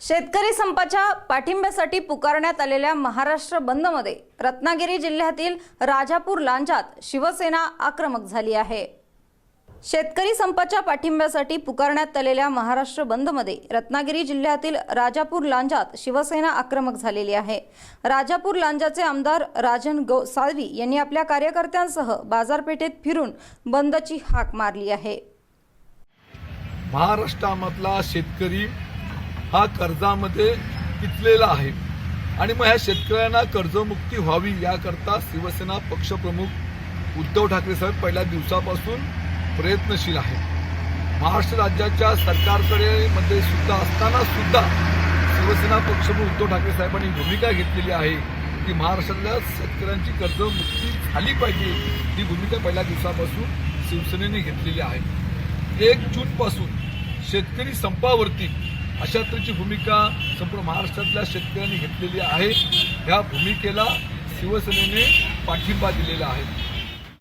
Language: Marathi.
शेतकरी संपाच्या पाठिंब्यासाठी पुकारण्यात आलेल्या महाराष्ट्र बंदमध्ये रत्नागिरी जिल्ह्यातील राजापूर लांजात शिवसेना आक्रमक झाली आहे. शेतकरी संपाच्या पाठिंब्यासाठी पुकारण्यात आलेल्या महाराष्ट्र बंदमध्ये रत्नागिरी जिल्ह्यातील राजापूर लांजात शिवसेना आक्रमक झालेली आहे. राजापूर लांजाचे आमदार राजन गौ साळवी यांनी आपल्या कार्यकर्त्यांसह बाजारपेठेत फिरून बंदची हाक मारली आहे. महाराष्ट्रामधला शेतकरी हा कर्जामध्ये किचलेला आहे. आणि मग ह्या शेतकऱ्यांना कर्जमुक्ती व्हावी याकरता शिवसेना पक्षप्रमुख उद्धव ठाकरे साहेब पहिल्या दिवसापासून प्रयत्नशील आहे महाराष्ट्र राज्याच्या सरकारकडे मध्ये सुद्धा असताना सुद्धा शिवसेना पक्षप्रमुख उद्धव ठाकरे साहेबांनी भूमिका घेतलेली आहे. की महाराष्ट्रातल्या शेतकऱ्यांची कर्जमुक्ती झाली पाहिजे ही भूमिका पहिल्या दिवसापासून शिवसेनेने घेतलेली आहे. एक जूनपासून शेतकरी संपावरती अशा तऱ्हेची भूमिका संपूर्ण महाराष्ट्रातल्या शेतकऱ्यांनी घेतलेली आहे. ह्या भूमिकेला शिवसेनेने पाठिंबा दिलेला आहे.